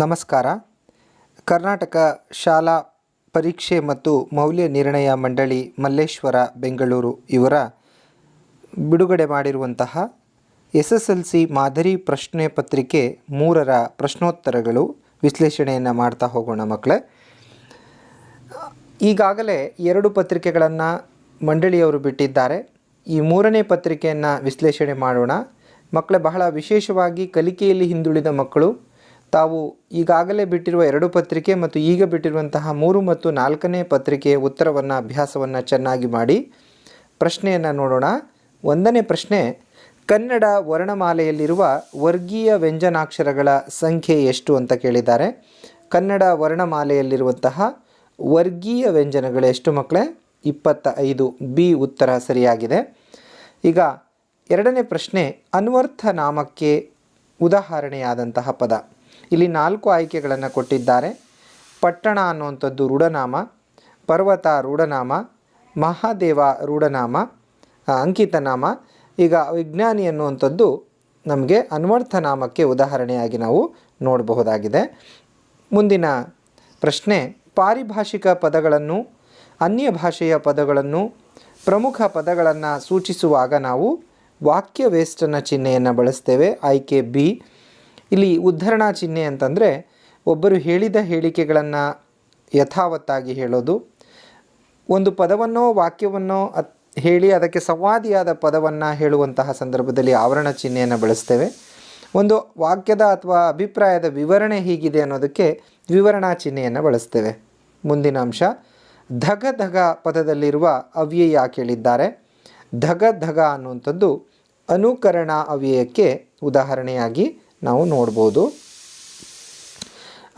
ನಮಸ್ಕಾರ. ಕರ್ನಾಟಕ ಶಾಲಾ ಪರೀಕ್ಷೆ ಮತ್ತು ಮೌಲ್ಯ ನಿರ್ಣಯ ಮಂಡಳಿ ಮಲ್ಲೇಶ್ವರ, ಬೆಂಗಳೂರು ಇವರ ಬಿಡುಗಡೆ ಮಾಡಿರುವಂತಹ ಎಸ್ ಎಸ್ ಎಲ್ ಸಿ ಮಾದರಿ ಪ್ರಶ್ನೆ ಪತ್ರಿಕೆ ಮೂರರ ಪ್ರಶ್ನೋತ್ತರಗಳು ವಿಶ್ಲೇಷಣೆಯನ್ನು ಮಾಡ್ತಾ ಹೋಗೋಣ ಮಕ್ಕಳೇ ಈಗಾಗಲೇ ಎರಡು ಪತ್ರಿಕೆಗಳನ್ನು ಮಂಡಳಿಯವರು ಬಿಟ್ಟಿದ್ದಾರೆ. ಈ ಮೂರನೇ ಪತ್ರಿಕೆಯನ್ನು ವಿಶ್ಲೇಷಣೆ ಮಾಡೋಣ. ಮಕ್ಕಳೇ ಬಹಳ ವಿಶೇಷವಾಗಿ ಕಲಿಕೆಯಲ್ಲಿ ಹಿಂದುಳಿದ ಮಕ್ಕಳು ತಾವು ಈಗಾಗಲೇ ಬಿಟ್ಟಿರುವ ಎರಡು ಪತ್ರಿಕೆ ಮತ್ತು ಈಗ ಬಿಟ್ಟಿರುವಂತಹ ಮೂರು ಮತ್ತು ನಾಲ್ಕನೇ ಪತ್ರಿಕೆಯ ಉತ್ತರವನ್ನು, ಅಭ್ಯಾಸವನ್ನು ಚೆನ್ನಾಗಿ ಮಾಡಿ ಪ್ರಶ್ನೆಯನ್ನು ನೋಡೋಣ. ಒಂದನೇ ಪ್ರಶ್ನೆ, ಕನ್ನಡ ವರ್ಣಮಾಲೆಯಲ್ಲಿರುವ ವರ್ಗೀಯ ವ್ಯಂಜನಾಕ್ಷರಗಳ ಸಂಖ್ಯೆ ಎಷ್ಟು ಅಂತ ಕೇಳಿದ್ದಾರೆ. ಕನ್ನಡ ವರ್ಣಮಾಲೆಯಲ್ಲಿರುವಂತಹ ವರ್ಗೀಯ ವ್ಯಂಜನಗಳು ಎಷ್ಟು ಮಕ್ಕಳೇ ಇಪ್ಪತ್ತ ಐದು ಬಿ ಉತ್ತರ ಸರಿಯಾಗಿದೆ. ಈಗ ಎರಡನೇ ಪ್ರಶ್ನೆ, ಅನ್ವರ್ಥ ನಾಮಕ್ಕೆ ಉದಾಹರಣೆಯಾದಂತಹ ಪದ. ಇಲ್ಲಿ ನಾಲ್ಕು ಆಯ್ಕೆಗಳನ್ನು ಕೊಟ್ಟಿದ್ದಾರೆ. ಪಟ್ಟಣ ಅನ್ನುವಂಥದ್ದು ರೂಢನಾಮ, ಪರ್ವತ ರೂಢನಾಮ, ಮಹಾದೇವ ರೂಢನಾಮ ಅಂಕಿತನಾಮ. ಈಗ ವಿಜ್ಞಾನಿ ಅನ್ನುವಂಥದ್ದು ನಮಗೆ ಅನ್ವರ್ಥನಾಮಕ್ಕೆ ಉದಾಹರಣೆಯಾಗಿ ನಾವು ನೋಡಬಹುದಾಗಿದೆ. ಮುಂದಿನ ಪ್ರಶ್ನೆ, ಪಾರಿಭಾಷಿಕ ಪದಗಳನ್ನು, ಅನ್ಯ ಭಾಷೆಯ ಪದಗಳನ್ನು ಪ್ರಮುಖ ಪದಗಳನ್ನು ಸೂಚಿಸುವಾಗ ನಾವು ವಾಕ್ಯ ವೇಷ್ಟನ ಚಿಹ್ನೆಯನ್ನು ಬಳಸ್ತೇವೆ. ಆಯ್ಕೆ ಬಿ ಇಲ್ಲಿ ಉದ್ಧರಣಾ ಚಿಹ್ನೆ ಅಂತಂದರೆ ಒಬ್ಬರು ಹೇಳಿದ ಹೇಳಿಕೆಗಳನ್ನು ಯಥಾವತ್ತಾಗಿ ಹೇಳೋದು. ಒಂದು ಪದವನ್ನೋ ವಾಕ್ಯವನ್ನೋ ಹೇಳಿ ಅದಕ್ಕೆ ಸಂವಾದಿಯಾದ ಪದವನ್ನು ಹೇಳುವಂತಹ ಸಂದರ್ಭದಲ್ಲಿ ಆವರಣ ಚಿಹ್ನೆಯನ್ನು ಬಳಸ್ತೇವೆ. ಒಂದು ವಾಕ್ಯದ ಅಥವಾ ಅಭಿಪ್ರಾಯದ ವಿವರಣೆ ಹೀಗಿದೆ ಅನ್ನೋದಕ್ಕೆ ವಿವರಣಾ ಚಿಹ್ನೆಯನ್ನು ಬಳಸ್ತೇವೆ. ಮುಂದಿನ ಅಂಶ, ಧಗ ಧಗ ಪದದಲ್ಲಿರುವ ಅವ್ಯಯ ಕೇಳಿದ್ದಾರೆ. ಧಗ ಧಗ ಅನ್ನುವಂಥದ್ದು ಅನುಕರಣ ಅವ್ಯಯಕ್ಕೆ ಉದಾಹರಣೆಯಾಗಿ ನಾವು ನೋಡ್ಬೋದು.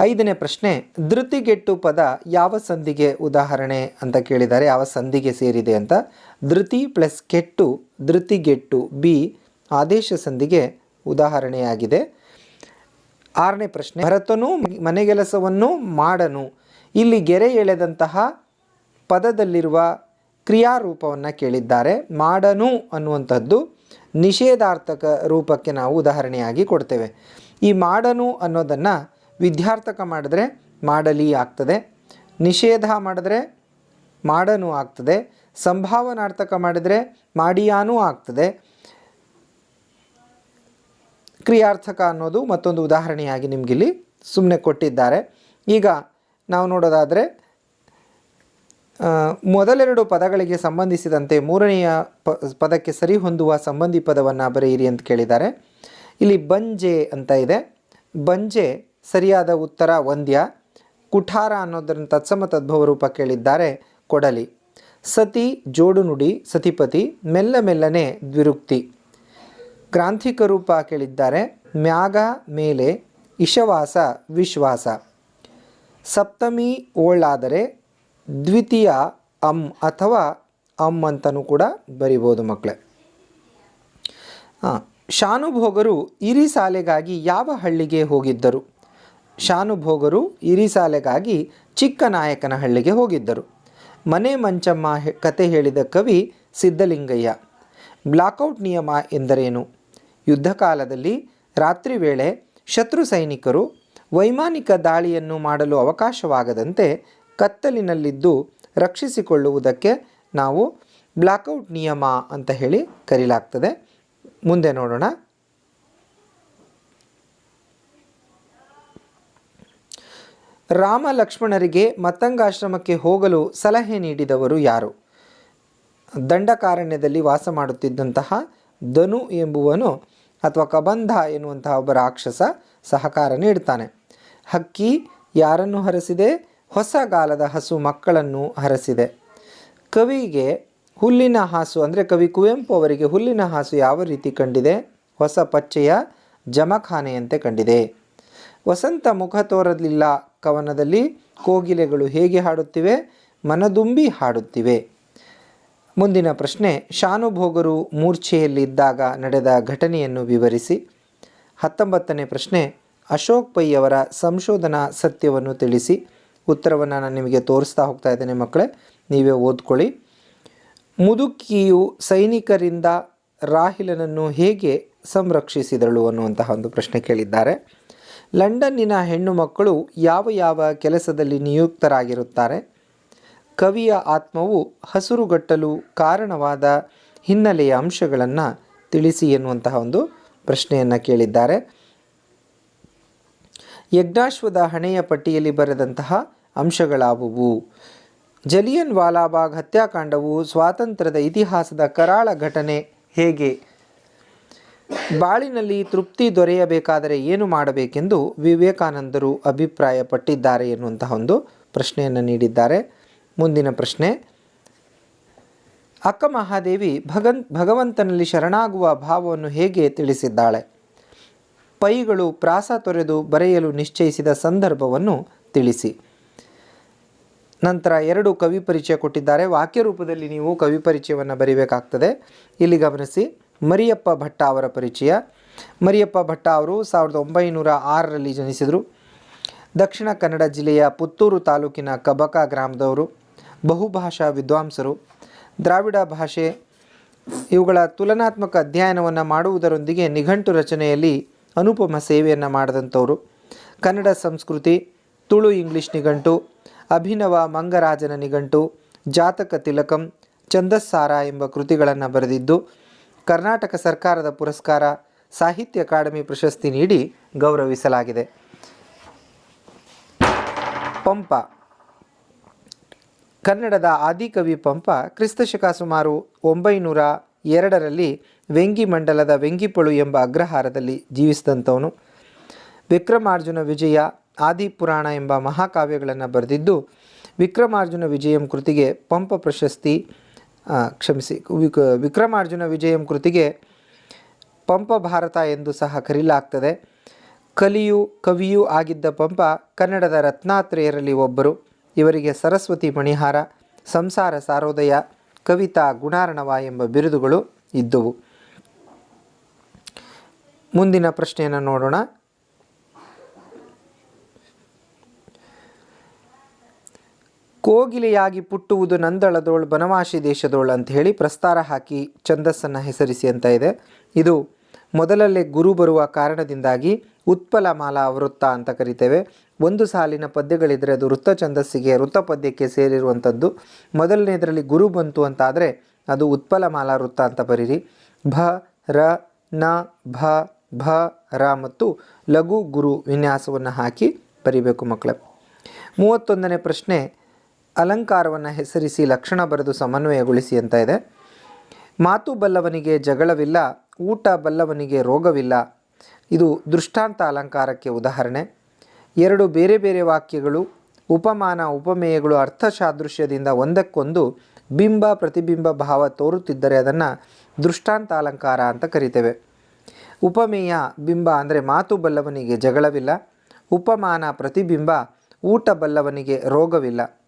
ಐದನೇ ಪ್ರಶ್ನೆ, ಧೃತಿಗೆಟ್ಟು ಪದ ಯಾವ ಸಂಧಿಗೆ ಉದಾಹರಣೆ ಅಂತ ಕೇಳಿದ್ದಾರೆ. ಯಾವ ಸಂಧಿಗೆ ಸೇರಿದೆ ಅಂತ. ಧೃತಿ ಪ್ಲಸ್ ಕೆಟ್ಟು, ಧೃತಿಗೆಟ್ಟು, ಬಿ ಆದೇಶ ಸಂಧಿಗೆ ಉದಾಹರಣೆಯಾಗಿದೆ. ಆರನೇ ಪ್ರಶ್ನೆ, ಭರತನು ಮನೆಗೆಲಸವನ್ನು ಮಾಡನು. ಇಲ್ಲಿ ಗೆರೆ ಎಳೆದಂತಹ ಪದದಲ್ಲಿರುವ ಕ್ರಿಯಾರೂಪವನ್ನು ಕೇಳಿದ್ದಾರೆ. ಮಾಡನು ಅನ್ನುವಂಥದ್ದು ನಿಷೇಧಾರ್ಥಕ ರೂಪಕ್ಕೆ ನಾವು ಉದಾಹರಣೆಯಾಗಿ ಕೊಡ್ತೇವೆ. ಈ ಮಾಡನು ಅನ್ನೋದನ್ನು ವಿದ್ಯಾರ್ಥಕ ಮಾಡಿದ್ರೆ ಮಾಡಲಿ ಆಗ್ತದೆ, ನಿಷೇಧ ಮಾಡಿದ್ರೆ ಮಾಡನು ಆಗ್ತದೆ, ಸಂಭಾವನಾರ್ಥಕ ಮಾಡಿದರೆ ಮಾಡಿಯಾನೂ ಆಗ್ತದೆ. ಕ್ರಿಯಾರ್ಥಕ ಅನ್ನೋದು ಮತ್ತೊಂದು ಉದಾಹರಣೆಯಾಗಿ ನಿಮಗಿಲ್ಲಿ ಸುಮ್ಮನೆ ಕೊಟ್ಟಿದ್ದಾರೆ. ಈಗ ನಾವು ನೋಡೋದಾದರೆ ಮೊದಲೆರಡು ಪದಗಳಿಗೆ ಸಂಬಂಧಿಸಿದಂತೆ ಮೂರನೆಯ ಪ, ಪದಕ್ಕೆ ಸರಿ ಹೊಂದುವ ಸಂಬಂಧಿ ಪದವನ್ನು ಬರೆಯಿರಿ ಅಂತ ಕೇಳಿದ್ದಾರೆ. ಇಲ್ಲಿ ಬಂಜೆ ಅಂತ ಇದೆ. ಬಂಜೆ ಸರಿಯಾದ ಉತ್ತರ ವಂದ್ಯ ಕುಠಾರ ಅನ್ನೋದನ್ನು ತತ್ಸಮ ತದ್ಭವ ರೂಪ ಕೇಳಿದ್ದಾರೆ, ಕೊಡಲಿ. ಸತಿ ಜೋಡು ನುಡಿ, ಸತಿಪತಿ, ಮೆಲ್ಲ ಮೆಲ್ಲನೆ ದ್ವಿರುಕ್ತಿ. ಗ್ರಾಂಥಿಕ ರೂಪ ಕೇಳಿದ್ದಾರೆ, ಮ್ಯಾಗ ಮೇಲೆ ಇಶವಾಸ ವಿಶ್ವಾಸ. ಸಪ್ತಮಿ ಓಳಾದರೆ ದ್ವಿತೀಯ ಅಂ ಅಥವಾ ಅಂ ಅಂತಲೂ ಕೂಡ ಬರಿಬೋದು ಮಕ್ಕಳೇ. ಶಾನುಭೋಗರು ಇರಿಸಾಲೆಗಾಗಿ ಯಾವ ಹಳ್ಳಿಗೆ ಹೋಗಿದ್ದರು? ಶಾನುಭೋಗರು ಇರಿಸಾಲೆಗಾಗಿ ಚಿಕ್ಕನಾಯಕನ ಹಳ್ಳಿಗೆ ಹೋಗಿದ್ದರು. ಮನೆ ಮಂಚಮ್ಮ ಕತೆ ಹೇಳಿದ ಕವಿ ಸಿದ್ಧಲಿಂಗಯ್ಯ ಬ್ಲಾಕೌಟ್ ನಿಯಮ ಎಂದರೇನು? ಯುದ್ಧ ಕಾಲದಲ್ಲಿ ರಾತ್ರಿ ವೇಳೆ ಶತ್ರು ಸೈನಿಕರು ವೈಮಾನಿಕ ದಾಳಿಯನ್ನು ಮಾಡಲು ಅವಕಾಶವಾಗದಂತೆ ಕತ್ತಲಿನಲ್ಲಿದ್ದು ರಕ್ಷಿಸಿಕೊಳ್ಳುವುದಕ್ಕೆ ನಾವು ಬ್ಲಾಕೌಟ್ ನಿಯಮ ಅಂತ ಹೇಳಿ ಕರೀಲಾಗ್ತದೆ. ಮುಂದೆ ನೋಡೋಣ. ರಾಮ ಲಕ್ಷ್ಮಣರಿಗೆ ಮತ್ತಂಗಾಶ್ರಮಕ್ಕೆ ಹೋಗಲು ಸಲಹೆ ನೀಡಿದವರು ಯಾರು? ದಂಡಕಾರಣ್ಯದಲ್ಲಿ ವಾಸ ಮಾಡುತ್ತಿದ್ದಂತಹ ಧನು ಎಂಬುವನು ಅಥವಾ ಕಬಂಧ ಎನ್ನುವಂತಹ ಒಬ್ಬ ರಾಕ್ಷಸ ಸಹಕಾರ ನೀಡ್ತಾನೆ ಹಕ್ಕಿ ಯಾರನ್ನು ಹರಸಿದೆ? ಹೊಸಗಾಲದ ಹಸು ಮಕ್ಕಳನ್ನು ಹರಸಿದೆ. ಕವಿಗೆ ಹುಲ್ಲಿನ ಹಾಸು, ಅಂದರೆ ಕವಿ ಕುವೆಂಪು ಅವರಿಗೆ ಹುಲ್ಲಿನ ಹಾಸು ಯಾವ ರೀತಿ ಕಂಡಿದೆ? ಹೊಸ ಪಚ್ಚೆಯ ಜಮಖಾನೆಯಂತೆ ಕಂಡಿದೆ. ವಸಂತ ಮುಖ ತೋರಲಿಲ್ಲ ಕವನದಲ್ಲಿ, ಕೋಗಿಲೆಗಳು ಹೇಗೆ ಹಾಡುತ್ತಿವೆ? ಮನದುಂಬಿ ಹಾಡುತ್ತಿವೆ. ಮುಂದಿನ ಪ್ರಶ್ನೆ, ಶಾನುಭೋಗರು ಮೂರ್ಛೆಯಲ್ಲಿದ್ದಾಗ ನಡೆದ ಘಟನೆಯನ್ನು ವಿವರಿಸಿ. ಹತ್ತೊಂಬತ್ತನೇ ಪ್ರಶ್ನೆ, ಅಶೋಕ್ ಪೈ ಅವರ ಸಂಶೋಧನಾ ಸತ್ಯವನ್ನು ತಿಳಿಸಿ. ಉತ್ತರವನ್ನು ನಾನು ನಿಮಗೆ ತೋರಿಸ್ತಾ ಹೋಗ್ತಾ ಇದ್ದೇನೆ ಮಕ್ಕಳೇ, ನೀವೇ ಓದ್ಕೊಳ್ಳಿ. ಮುದುಕಿಯು ಸೈನಿಕರಿಂದ ರಾಹಿಲನನ್ನು ಹೇಗೆ ಸಂರಕ್ಷಿಸಿದಳು ಅನ್ನುವಂತಹ ಒಂದು ಪ್ರಶ್ನೆ ಕೇಳಿದ್ದಾರೆ. ಲಂಡನ್ನಿನ ಹೆಣ್ಣು ಮಕ್ಕಳು ಯಾವ ಯಾವ ಕೆಲಸದಲ್ಲಿ ನಿಯುಕ್ತರಾಗಿರುತ್ತಾರೆ? ಕವಿಯ ಆತ್ಮವು ಹಸುರುಗಟ್ಟಲು ಕಾರಣವಾದ ಹಿನ್ನೆಲೆಯ ಅಂಶಗಳನ್ನು ತಿಳಿಸಿ ಎನ್ನುವಂತಹ ಒಂದು ಪ್ರಶ್ನೆಯನ್ನು ಕೇಳಿದ್ದಾರೆ. ಯಜ್ಞಾಶ್ವದ ಹಣೆಯ ಪಟ್ಟಿಯಲ್ಲಿ ಬರೆದಂತಹ ಅಂಶಗಳಾವುವು. ಜಲಿಯನ್ ವಾಲಾಬಾಗ್ ಹತ್ಯಾಕಾಂಡವು ಸ್ವಾತಂತ್ರ್ಯದ ಇತಿಹಾಸದ ಕರಾಳ ಘಟನೆ ಹೇಗೆ? ಬಾಳಿನಲ್ಲಿ ತೃಪ್ತಿ ದೊರೆಯಬೇಕಾದರೆ ಏನು ಮಾಡಬೇಕೆಂದು ವಿವೇಕಾನಂದರು ಅಭಿಪ್ರಾಯಪಟ್ಟಿದ್ದಾರೆ ಎನ್ನುವಂತಹ ಒಂದು ಪ್ರಶ್ನೆಯನ್ನು ನೀಡಿದ್ದಾರೆ. ಮುಂದಿನ ಪ್ರಶ್ನೆ, ಅಕ್ಕ ಮಹಾದೇವಿ ಭಗನ್, ಭಗವಂತನಲ್ಲಿ ಶರಣಾಗುವ ಭಾವವನ್ನು ಹೇಗೆ ತಿಳಿಸಿದ್ದಾಳೆ? ಪೈಗಳು ಪ್ರಾಸ ತೊರೆದು ಬರೆಯಲು ನಿಶ್ಚಯಿಸಿದ ಸಂದರ್ಭವನ್ನು ತಿಳಿಸಿ. ನಂತರ ಎರಡು ಕವಿ ಪರಿಚಯ ಕೊಟ್ಟಿದ್ದಾರೆ. ವಾಕ್ಯ ರೂಪದಲ್ಲಿ ನೀವು ಕವಿ ಪರಿಚಯವನ್ನು ಬರೀಬೇಕಾಗ್ತದೆ. ಇಲ್ಲಿ ಗಮನಿಸಿ, ಮರಿಯಪ್ಪ ಭಟ್ಟ ಅವರ ಪರಿಚಯ. ಮರಿಯಪ್ಪ ಭಟ್ಟ ಅವರು ಸಾವಿರದ ಒಂಬೈನೂರ ಆರರಲ್ಲಿ ಜನಿಸಿದರು. ದಕ್ಷಿಣ ಕನ್ನಡ ಜಿಲ್ಲೆಯ ಪುತ್ತೂರು ತಾಲೂಕಿನ ಕಬಕ ಗ್ರಾಮದವರು, ಬಹುಭಾಷಾ ವಿದ್ವಾಂಸರು. ದ್ರಾವಿಡ ಭಾಷೆ ಇವುಗಳ ತುಲನಾತ್ಮಕ ಅಧ್ಯಯನವನ್ನು ಮಾಡುವುದರೊಂದಿಗೆ ನಿಘಂಟು ರಚನೆಯಲ್ಲಿ ಅನುಪಮ ಸೇವೆಯನ್ನು ಮಾಡಿದಂಥವರು. ಕನ್ನಡ ಸಂಸ್ಕೃತಿ, ತುಳು ಇಂಗ್ಲಿಷ್ ನಿಘಂಟು, ಅಭಿನವ ಮಂಗರಾಜನ ನಿಘಂಟು, ಜಾತಕ ತಿಲಕಂ, ಛಂದಸ್ಸಾರ ಎಂಬ ಕೃತಿಗಳನ್ನು ಬರೆದಿದ್ದು, ಕರ್ನಾಟಕ ಸರ್ಕಾರದ ಪುರಸ್ಕಾರ, ಸಾಹಿತ್ಯ ಅಕಾಡೆಮಿ ಪ್ರಶಸ್ತಿ ನೀಡಿ ಗೌರವಿಸಲಾಗಿದೆ. ಪಂಪ. ಕನ್ನಡದ ಆದಿಕವಿ ಪಂಪ, ಕ್ರಿಸ್ತಶಕ ಸುಮಾರು ಒಂಬೈನೂರ ಎರಡರಲ್ಲಿ ವೆಂಗಿ ಮಂಡಲದ ವೆಂಗಿಪೊಳು ಎಂಬ ಅಗ್ರಹಾರದಲ್ಲಿ ಜೀವಿಸಿದಂಥವನು. ವಿಕ್ರಮಾರ್ಜುನ ವಿಜಯ ಆದಿಪುರಾಣ ಎಂಬ ಮಹಾಕಾವ್ಯಗಳನ್ನು ಬರೆದಿದ್ದು, ವಿಕ್ರಮಾರ್ಜುನ ವಿಜಯಂ ಕೃತಿಗೆ ಪಂಪ ಪ್ರಶಸ್ತಿ ಕ್ಷಮಿಸಿ ವಿಕ್ ವಿಕ್ರಮಾರ್ಜುನ ವಿಜಯಂ ಕೃತಿಗೆ ಪಂಪ ಭಾರತ ಎಂದು ಸಹ ಕರೀಲಾಗ್ತದೆ. ಕಲಿಯು, ಕವಿಯೂ ಆಗಿದ್ದ ಪಂಪ ಕನ್ನಡದ ರತ್ನಾತ್ರೇಯರಲ್ಲಿ ಒಬ್ಬರು. ಇವರಿಗೆ ಸರಸ್ವತಿ ಮಣಿಹಾರ, ಸಂಸಾರ ಸಾರೋದಯ, ಕವಿತಾ ಗುಣಾರ್ಣವ ಎಂಬ ಬಿರುದುಗಳು ಇದ್ದುವು. ಮುಂದಿನ ಪ್ರಶ್ನೆಯನ್ನು ನೋಡೋಣ. ಕೋಗಿಲೆಯಾಗಿ ಪುಟ್ಟುವುದು ನಂದಳದೋಳ್, ಬನವಾಸಿ ದೇಶದೋಳ್ ಅಂತ ಹೇಳಿ ಪ್ರಸ್ತಾರ ಹಾಕಿ ಛಂದಸ್ಸನ್ನು ಹೆಸರಿಸಿ ಅಂತ ಇದೆ. ಇದು ಮೊದಲಲ್ಲೇ ಗುರು ಬರುವ ಕಾರಣದಿಂದಾಗಿ ಉತ್ಪಲ ಮಾಲಾ ವೃತ್ತ ಅಂತ ಕರಿತೇವೆ. ಒಂದು ಸಾಲಿನ ಪದ್ಯಗಳಿದ್ದರೆ ಅದು ವೃತ್ತ ಛಂದಸ್ಸಿಗೆ, ವೃತ್ತ ಪದ್ಯಕ್ಕೆ ಸೇರಿರುವಂಥದ್ದು. ಮೊದಲನೇದರಲ್ಲಿ ಗುರು ಬಂತು ಅಂತಾದರೆ ಅದು ಉತ್ಪಲ ಮಾಲಾ ವೃತ್ತ ಅಂತ ಬರೀರಿ. ಭ, ರ, ನ, ಭ ಭ, ರ ಮತ್ತು ಲಘು ಗುರು ವಿನ್ಯಾಸವನ್ನು ಹಾಕಿ ಬರಿಬೇಕು ಮಕ್ಕಳೇ. ಮೂವತ್ತೊಂದನೇ ಪ್ರಶ್ನೆ, ಅಲಂಕಾರವನ್ನು ಹೆಸರಿಸಿ ಲಕ್ಷಣ ಬರೆದು ಸಮನ್ವಯಗೊಳಿಸಿ ಅಂತ ಇದೆ. ಮಾತು ಬಲ್ಲವನಿಗೆ ಜಗಳವಿಲ್ಲ, ಊಟ ಬಲ್ಲವನಿಗೆ ರೋಗವಿಲ್ಲ. ಇದು ದೃಷ್ಟಾಂತ ಅಲಂಕಾರಕ್ಕೆ ಉದಾಹರಣೆ. ಎರಡು ಬೇರೆ ಬೇರೆ ವಾಕ್ಯಗಳು, ಉಪಮಾನ, ಉಪಮೇಯಗಳು ಅರ್ಥಸಾದೃಶ್ಯದಿಂದ ಒಂದಕ್ಕೊಂದು ಬಿಂಬ, ಪ್ರತಿಬಿಂಬ ಭಾವ ತೋರುತ್ತಿದ್ದರೆ ಅದನ್ನು ದೃಷ್ಟಾಂತ ಅಲಂಕಾರ ಅಂತ ಕರಿತೇವೆ. ಉಪಮೇಯ ಬಿಂಬ ಅಂದರೆ ಮಾತು ಬಲ್ಲವನಿಗೆ ಜಗಳವಿಲ್ಲ, ಉಪಮಾನ ಪ್ರತಿಬಿಂಬ ಊಟ ಬಲ್ಲವನಿಗೆ ರೋಗವಿಲ್ಲ.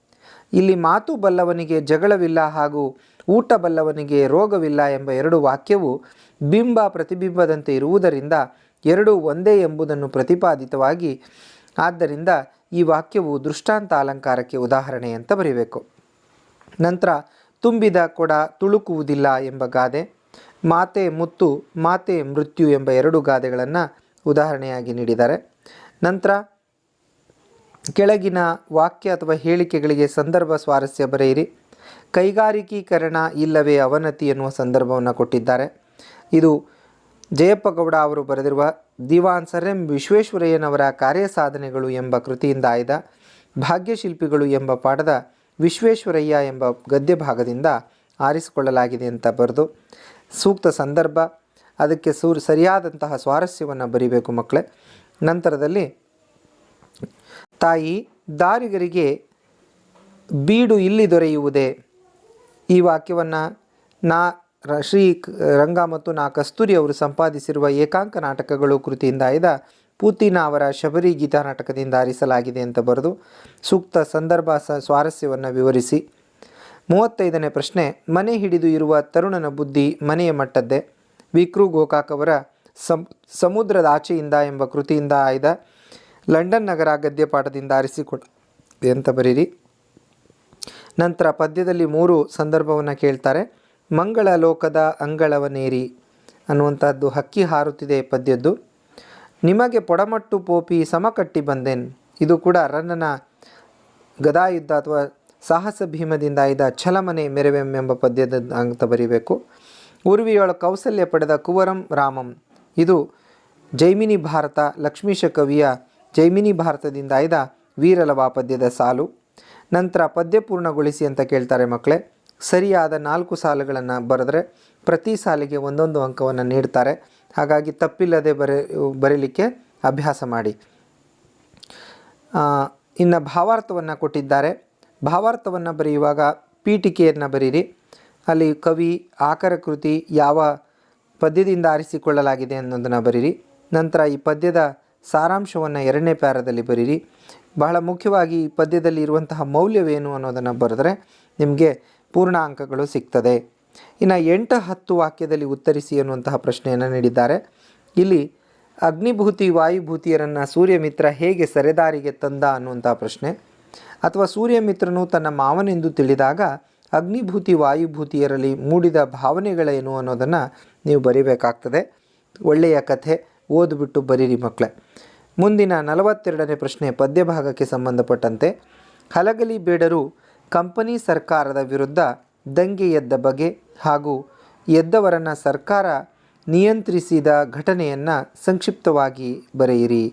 ಇಲ್ಲಿ ಮಾತು ಬಲ್ಲವನಿಗೆ ಜಗಳವಿಲ್ಲ ಹಾಗೂ ಊಟ ಬಲ್ಲವನಿಗೆ ರೋಗವಿಲ್ಲ ಎಂಬ ಎರಡು ವಾಕ್ಯವು ಬಿಂಬ ಪ್ರತಿಬಿಂಬದಂತೆ ಇರುವುದರಿಂದ ಎರಡೂ ಒಂದೇ ಎಂಬುದನ್ನು ಪ್ರತಿಪಾದಿತವಾಗಿ, ಆದ್ದರಿಂದ ಈ ವಾಕ್ಯವು ದೃಷ್ಟಾಂತ ಅಲಂಕಾರಕ್ಕೆ ಉದಾಹರಣೆ ಅಂತ ಬರೀಬೇಕು. ನಂತರ, ತುಂಬಿದ ಕೊಡ ತುಳುಕುವುದಿಲ್ಲ ಎಂಬ ಗಾದೆ. ಮಾತೆ ಮುತ್ತು, ಮಾತೆ ಮೃತ್ಯು ಎಂಬ ಎರಡು ಗಾದೆಗಳನ್ನು ಉದಾಹರಣೆಯಾಗಿ ನೀಡಿದ್ದಾರೆ. ನಂತರ, ಕೆಳಗಿನ ವಾಕ್ಯ ಅಥವಾ ಹೇಳಿಕೆಗಳಿಗೆ ಸಂದರ್ಭ ಸ್ವಾರಸ್ಯ ಬರೆಯಿರಿ. ಕೈಗಾರಿಕೀಕರಣ ಇಲ್ಲವೇ ಅವನತಿ ಎನ್ನುವ ಸಂದರ್ಭವನ್ನು ಕೊಟ್ಟಿದ್ದಾರೆ. ಇದು ಜಯಪ್ಪಗೌಡ ಅವರು ಬರೆದಿರುವ ದಿವಾನ್ ಸರ್ ಎಂ ವಿಶ್ವೇಶ್ವರಯ್ಯನವರ ಕಾರ್ಯಸಾಧನೆಗಳು ಎಂಬ ಕೃತಿಯಿಂದ ಆಯ್ದ ಭಾಗ್ಯಶಿಲ್ಪಿಗಳು ಎಂಬ ಪಾಠದ ವಿಶ್ವೇಶ್ವರಯ್ಯ ಎಂಬ ಗದ್ಯ ಭಾಗದಿಂದ ಆರಿಸಿಕೊಳ್ಳಲಾಗಿದೆ ಅಂತ ಬರೆದು ಸೂಕ್ತ ಸಂದರ್ಭ, ಅದಕ್ಕೆ ಸೂರ್, ಸರಿಯಾದಂತಹ ಸ್ವಾರಸ್ಯವನ್ನು ಬರಿಬೇಕು ಮಕ್ಕಳೇ. ನಂತರದಲ್ಲಿ, ತಾಯಿ, ದಾರಿಗರಿಗೆ ಬೀಡು ಇಲ್ಲಿ ದೊರೆಯುವುದೇ? ಈ ವಾಕ್ಯವನ್ನು ನಾ ಶ್ರೀ ರಂಗ ಮತ್ತು ನಾ ಕಸ್ತೂರಿ ಅವರು ಸಂಪಾದಿಸಿರುವ ಏಕಾಂಕ ನಾಟಕಗಳು ಕೃತಿಯಿಂದ ಆಯ್ದ ಪೂತಿನ ಅವರ ಶಬರಿ ಗೀತಾ ನಾಟಕದಿಂದ ಆರಿಸಲಾಗಿದೆ ಅಂತ ಬರೆದು ಸೂಕ್ತ ಸಂದರ್ಭ ಸ, ಸ್ವಾರಸ್ಯವನ್ನು ವಿವರಿಸಿ. ಮೂವತ್ತೈದನೇ ಪ್ರಶ್ನೆ, ಮನೆ ಹಿಡಿದು ಇರುವ ತರುಣನ ಬುದ್ಧಿ ಮನೆಯ ಮಟ್ಟದ್ದೇ? ವಿಕ್ರು ಗೋಕಾಕ್ ಅವರ ಸಮ್, ಸಮುದ್ರದ ಆಚೆಯಿಂದ ಎಂಬ ಕೃತಿಯಿಂದ ಆಯ್ದ ಲಂಡನ್ ನಗರ ಗದ್ಯ ಪಾಠದಿಂದ ಆರಿಸಿಕೊಡ ಅಂತ ಬರೀರಿ? ನಂತರ ಪದ್ಯದಲ್ಲಿ ಮೂರು ಸಂದರ್ಭವನ್ನು ಕೇಳ್ತಾರೆ. ಮಂಗಳ ಲೋಕದ ಅಂಗಳವನೇರಿ ಅನ್ನುವಂಥದ್ದು ಹಕ್ಕಿ ಹಾರುತ್ತಿದೆ ಪದ್ಯದ್ದು. ನಿಮಗೆ ಪೊಡಮಟ್ಟು ಪೋಪಿ ಸಮಕಟ್ಟಿ ಬಂದೇನ್. ಇದು ಕೂಡ ರನ್ನನ ಗದಾಯುದ್ಧ ಅಥವಾ ಸಾಹಸ ಭೀಮದಿಂದ ಆಯ್ದ ಛಲಮನೆ ಮೆರವೆಂ ಎಂಬ ಪದ್ಯದ ಅಂತ ಬರೀಬೇಕು. ಉರ್ವಿಯೊಳ ಕೌಸಲ್ಯ ಪಡೆದ ಕುವರಂ ರಾಮಂ. ಇದು ಜೈಮಿನಿ ಭಾರತ ಲಕ್ಷ್ಮೀಶ ಕವಿಯ ಜೈಮಿನಿ ಭಾರತದಿಂದ ಆಯ್ದ ವೀರಲವಾ ಪದ್ಯದ ಸಾಲು. ನಂತರ ಪದ್ಯ ಪೂರ್ಣಗೊಳಿಸಿ ಅಂತ ಕೇಳ್ತಾರೆ ಮಕ್ಕಳೇ. ಸರಿಯಾದ ನಾಲ್ಕು ಸಾಲುಗಳನ್ನು ಬರೆದ್ರೆ ಪ್ರತಿ ಸಾಲಿಗೆ ಒಂದೊಂದು ಅಂಕವನ್ನು ನೀಡ್ತಾರೆ. ಹಾಗಾಗಿ ತಪ್ಪಿಲ್ಲದೆ ಬರೆ, ಬರೀಲಿಕ್ಕೆ ಅಭ್ಯಾಸ ಮಾಡಿ. ಇನ್ನು ಭಾವಾರ್ಥವನ್ನು ಕೊಟ್ಟಿದ್ದಾರೆ. ಭಾವಾರ್ಥವನ್ನು ಬರೆಯುವಾಗ ಪೀಠಿಕೆಯನ್ನು ಬರೀರಿ. ಅಲ್ಲಿ ಕವಿ ಆಕರ ಕೃತಿ ಯಾವ ಪದ್ಯದಿಂದ ಆರಿಸಿಕೊಳ್ಳಲಾಗಿದೆ ಅನ್ನೋದನ್ನು ಬರೀರಿ. ನಂತರ ಈ ಪದ್ಯದ ಸಾರಾಂಶವನ್ನು ಎರಡನೇ ಪ್ಯಾರದಲ್ಲಿ ಬರೀರಿ. ಬಹಳ ಮುಖ್ಯವಾಗಿ ಈ ಪದ್ಯದಲ್ಲಿ ಇರುವಂತಹ ಮೌಲ್ಯವೇನು ಅನ್ನೋದನ್ನು ಬರೆದ್ರೆ ನಿಮಗೆ ಪೂರ್ಣ ಅಂಕಗಳು ಸಿಗ್ತದೆ. ಇನ್ನು ಎಂಟು ಹತ್ತು ವಾಕ್ಯದಲ್ಲಿ ಉತ್ತರಿಸಿ ಅನ್ನುವಂತಹ ಪ್ರಶ್ನೆಯನ್ನು ನೀಡಿದ್ದಾರೆ. ಇಲ್ಲಿ ಅಗ್ನಿಭೂತಿ, ವಾಯುಭೂತಿಯರನ್ನು ಸೂರ್ಯಮಿತ್ರ ಹೇಗೆ ಸರೆದಾರಿಗೆ ತಂದ ಅನ್ನುವಂಥ ಪ್ರಶ್ನೆ. ಅಥವಾ ಸೂರ್ಯಮಿತ್ರನು ತನ್ನ ಮಾವನೆಂದು ತಿಳಿದಾಗ ಅಗ್ನಿಭೂತಿ ವಾಯುಭೂತಿಯರಲ್ಲಿ ಮೂಡಿದ ಭಾವನೆಗಳೇನು ಅನ್ನೋದನ್ನು ನೀವು ಬರೀಬೇಕಾಗ್ತದೆ. ಒಳ್ಳೆಯ ಕಥೆ, ಓದ್ಬಿಟ್ಟು ಬರೀರಿ ಮಕ್ಕಳೇ ಮುಂದಿನ ನಲವತ್ತೆರಡನೇ ಪ್ರಶ್ನೆ ಪದ್ಯ ಭಾಗಕ್ಕೆ ಸಂಬಂಧಪಟ್ಟಂತೆ, ಹಲಗಲಿ ಬೇಡರು ಕಂಪನಿ ಸರ್ಕಾರದ ವಿರುದ್ಧ ದಂಗೆ ಎದ್ದ ಬಗೆ ಹಾಗೂ ಎದ್ದವರನ್ನು ಸರ್ಕಾರ ನಿಯಂತ್ರಿಸಿದ ಘಟನೆಯನ್ನು ಸಂಕ್ಷಿಪ್ತವಾಗಿ ಬರೆಯಿರಿ.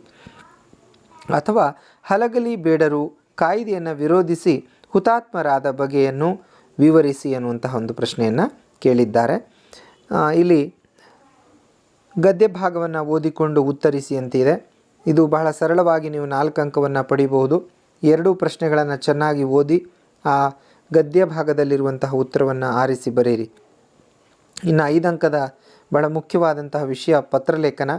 ಅಥವಾ ಹಲಗಲಿ ಬೇಡರು ಕಾಯ್ದೆಯನ್ನು ವಿರೋಧಿಸಿ ಹುತಾತ್ಮರಾದ ಬಗೆಯನ್ನು ವಿವರಿಸಿ ಅನ್ನುವಂತಹ ಒಂದು ಪ್ರಶ್ನೆಯನ್ನು ಕೇಳಿದ್ದಾರೆ. ಇಲ್ಲಿ ಗದ್ಯ ಭಾಗವನ್ನು ಓದಿಕೊಂಡು ಉತ್ತರಿಸಿ ಅಂತಿದೆ. ಇದು ಬಹಳ ಸರಳವಾಗಿ ನೀವು ನಾಲ್ಕು ಅಂಕವನ್ನು ಪಡಿಬಹುದು. ಎರಡೂ ಪ್ರಶ್ನೆಗಳನ್ನು ಚೆನ್ನಾಗಿ ಓದಿ ಆ ಗದ್ಯ ಭಾಗದಲ್ಲಿರುವಂತಹ ಉತ್ತರವನ್ನು ಆರಿಸಿ ಬರೆಯಿರಿ ಇನ್ನು ಐದು ಅಂಕದ ಬಹಳ ಮುಖ್ಯವಾದಂತಹ ವಿಷಯ ಪತ್ರಲೇಖನ.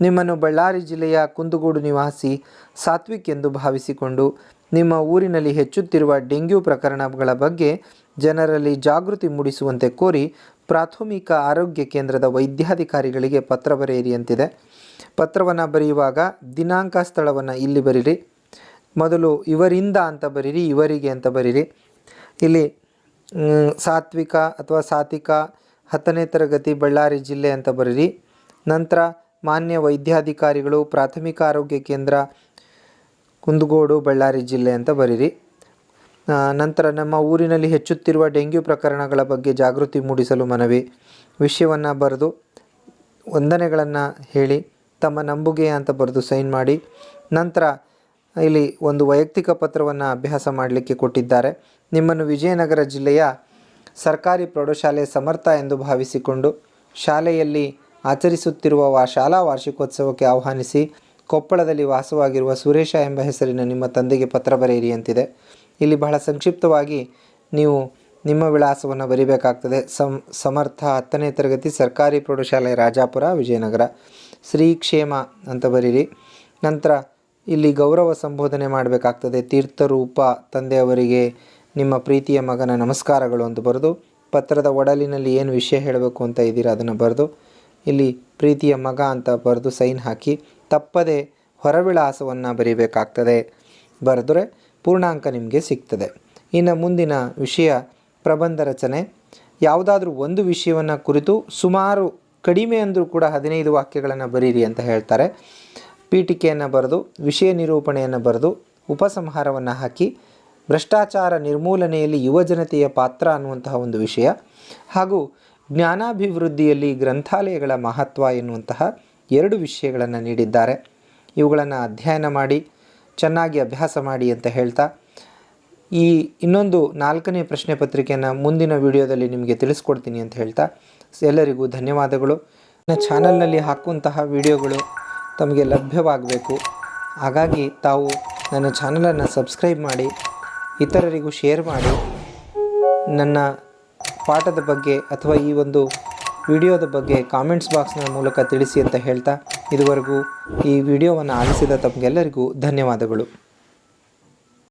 ನಿಮ್ಮನ್ನು ಬಳ್ಳಾರಿ ಜಿಲ್ಲೆಯ ಕುಂದಗೋಡು ನಿವಾಸಿ ಸಾತ್ವಿಕ್ ಎಂದು ಭಾವಿಸಿಕೊಂಡು ನಿಮ್ಮ ಊರಿನಲ್ಲಿ ಹೆಚ್ಚುತ್ತಿರುವ ಡೆಂಗ್ಯೂ ಪ್ರಕರಣಗಳ ಬಗ್ಗೆ ಜನರಲ್ಲಿ ಜಾಗೃತಿ ಮೂಡಿಸುವಂತೆ ಕೋರಿ ಪ್ರಾಥಮಿಕ ಆರೋಗ್ಯ ಕೇಂದ್ರದ ವೈದ್ಯಾಧಿಕಾರಿಗಳಿಗೆ ಪತ್ರ ಬರೆಯಿರಿ ಅಂತಿದೆ. ಪತ್ರವನ್ನು ಬರೆಯುವಾಗ ದಿನಾಂಕ ಸ್ಥಳವನ್ನು ಇಲ್ಲಿ ಬರೀರಿ ಮೊದಲು ಇವರಿಂದ ಅಂತ ಬರೀರಿ ಇವರಿಗೆ ಅಂತ ಬರೀರಿ ಇಲ್ಲಿ ಸಾತ್ವಿಕ ಅಥವಾ ಸಾತ್ವಿಕ ಹತ್ತನೇ ತರಗತಿ, ಬಳ್ಳಾರಿ ಜಿಲ್ಲೆ ಅಂತ ಬರೀರಿ ನಂತರ ಮಾನ್ಯ ವೈದ್ಯಾಧಿಕಾರಿಗಳು ಪ್ರಾಥಮಿಕ ಆರೋಗ್ಯ ಕೇಂದ್ರ ಕುಂದಗೋಡು, ಬಳ್ಳಾರಿ ಜಿಲ್ಲೆ ಅಂತ ಬರೀರಿ. ನಂತರ ನಮ್ಮ ಊರಿನಲ್ಲಿ ಹೆಚ್ಚುತ್ತಿರುವ ಡೆಂಗ್ಯೂ ಪ್ರಕರಣಗಳ ಬಗ್ಗೆ ಜಾಗೃತಿ ಮೂಡಿಸಲು ಮನವಿ. ವಿಷಯವನ್ನು ಬರೆದು, ವಂದನೆಗಳನ್ನು ಹೇಳಿ, ತಮ್ಮ ನಂಬುಗೆ ಅಂತ ಬರೆದು ಸೈನ್ ಮಾಡಿ, ನಂತರ ಇಲ್ಲಿ ಒಂದು ವೈಯಕ್ತಿಕ ಪತ್ರವನ್ನು ಅಭ್ಯಾಸ ಮಾಡಲಿಕ್ಕೆ ಕೊಟ್ಟಿದ್ದಾರೆ. ನಿಮ್ಮನ್ನು ವಿಜಯನಗರ ಜಿಲ್ಲೆಯ ಸರ್ಕಾರಿ ಪ್ರೌಢಶಾಲೆ ಸಮರ್ಥ ಎಂದು ಭಾವಿಸಿಕೊಂಡು, ಶಾಲೆಯಲ್ಲಿ ಆಚರಿಸುತ್ತಿರುವ ವಾ, ಶಾಲಾ ವಾರ್ಷಿಕೋತ್ಸವಕ್ಕೆ ಆಹ್ವಾನಿಸಿ ಕೊಪ್ಪಳದಲ್ಲಿ ವಾಸವಾಗಿರುವ ಸುರೇಶ ಎಂಬ ಹೆಸರಿನ ನಿಮ್ಮ ತಂದೆಗೆ ಪತ್ರ ಬರೆಯಿರಿ ಅಂತಿದೆ. ಇಲ್ಲಿ ಬಹಳ ಸಂಕ್ಷಿಪ್ತವಾಗಿ ನೀವು ನಿಮ್ಮ ವಿಳಾಸವನ್ನು ಬರೀಬೇಕಾಗ್ತದೆ. ಸಮ್ ಸಮರ್ಥ ಹತ್ತನೇ ತರಗತಿ ಸರ್ಕಾರಿ ಪ್ರೌಢಶಾಲೆ ರಾಜಾಪುರ, ವಿಜಯನಗರ. ಶ್ರೀ ಕ್ಷೇಮ ಅಂತ ಬರೀರಿ. ನಂತರ ಇಲ್ಲಿ ಗೌರವ ಸಂಬೋಧನೆ ಮಾಡಬೇಕಾಗ್ತದೆ. ತೀರ್ಥರೂಪ ತಂದೆಯವರಿಗೆ ನಿಮ್ಮ ಪ್ರೀತಿಯ ಮಗನ ನಮಸ್ಕಾರಗಳು ಅಂತ ಬರೆದು, ಪತ್ರದ ಒಡಲಿನಲ್ಲಿ ಏನು ವಿಷಯ ಹೇಳಬೇಕು ಅಂತ ಇದ್ದೀರಾ ಅದನ್ನು ಬರೆದು ಇಲ್ಲಿ ಪ್ರೀತಿಯ ಮಗ ಅಂತ ಬರೆದು ಸೈನ್ ಹಾಕಿ ತಪ್ಪದೆ ಹೊರವಿಳಾಸವನ್ನು ಬರೀಬೇಕಾಗ್ತದೆ. ಬರೆದ್ರೆ ಪೂರ್ಣಾಂಕ ನಿಮಗೆ ಸಿಗ್ತದೆ. ಇನ್ನು ಮುಂದಿನ ವಿಷಯ ಪ್ರಬಂಧ ರಚನೆ. ಯಾವುದಾದ್ರೂ ಒಂದು ವಿಷಯವನ್ನು ಕುರಿತು ಸುಮಾರು ಕಡಿಮೆ ಅಂದರೂ ಕೂಡ ಹದಿನೈದು ವಾಕ್ಯಗಳನ್ನು ಬರೀರಿ ಅಂತ ಹೇಳ್ತಾರೆ. ಪೀಠಿಕೆಯನ್ನು ಬರೆದು, ವಿಷಯ ನಿರೂಪಣೆಯನ್ನು ಬರೆದು, ಉಪಸಂಹಾರವನ್ನು ಹಾಕಿ, ಭ್ರಷ್ಟಾಚಾರ ನಿರ್ಮೂಲನೆಯಲ್ಲಿ ಯುವಜನತೆಯ ಪಾತ್ರ ಅನ್ನುವಂತಹ ಒಂದು ವಿಷಯ. ಹಾಗೂ ಜ್ಞಾನಾಭಿವೃದ್ಧಿಯಲ್ಲಿ ಗ್ರಂಥಾಲಯಗಳ ಮಹತ್ವ ಎನ್ನುವಂತಹ ಎರಡು ವಿಷಯಗಳನ್ನು ನೀಡಿದ್ದಾರೆ. ಇವುಗಳನ್ನು ಅಧ್ಯಯನ ಮಾಡಿ, ಚೆನ್ನಾಗಿ ಅಭ್ಯಾಸ ಮಾಡಿ ಅಂತ ಹೇಳ್ತಾ, ಈ ಇನ್ನೊಂದು ನಾಲ್ಕನೇ ಪ್ರಶ್ನೆ ಪತ್ರಿಕೆಯನ್ನು ಮುಂದಿನ ವಿಡಿಯೋದಲ್ಲಿ ನಿಮಗೆ ತಿಳಿಸ್ಕೊಡ್ತೀನಿ ಅಂತ ಹೇಳ್ತಾ, ಎಲ್ಲರಿಗೂ ಧನ್ಯವಾದಗಳು. ನನ್ನ ಚಾನಲ್ನಲ್ಲಿ ಹಾಕುವಂತಹ ವಿಡಿಯೋಗಳು ತಮಗೆ ಲಭ್ಯವಾಗಬೇಕು. ಹಾಗಾಗಿ ತಾವು ನನ್ನ ಚಾನಲನ್ನು ಸಬ್ಸ್ಕ್ರೈಬ್ ಮಾಡಿ, ಇತರರಿಗೂ ಶೇರ್ ಮಾಡಿ, ನನ್ನ ಪಾಠದ ಬಗ್ಗೆ ಅಥವಾ ಈ ಒಂದು ವಿಡಿಯೋದ ಬಗ್ಗೆ ಕಾಮೆಂಟ್ಸ್ ಬಾಕ್ಸ್ನ ಮೂಲಕ ತಿಳಿಸಿ ಅಂತ ಹೇಳ್ತಾ ಇದುವರೆಗೂ ಈ ವಿಡಿಯೋವನ್ನು ಆಲಿಸಿದ ತಮಗೆಲ್ಲರಿಗೂ ಧನ್ಯವಾದಗಳು.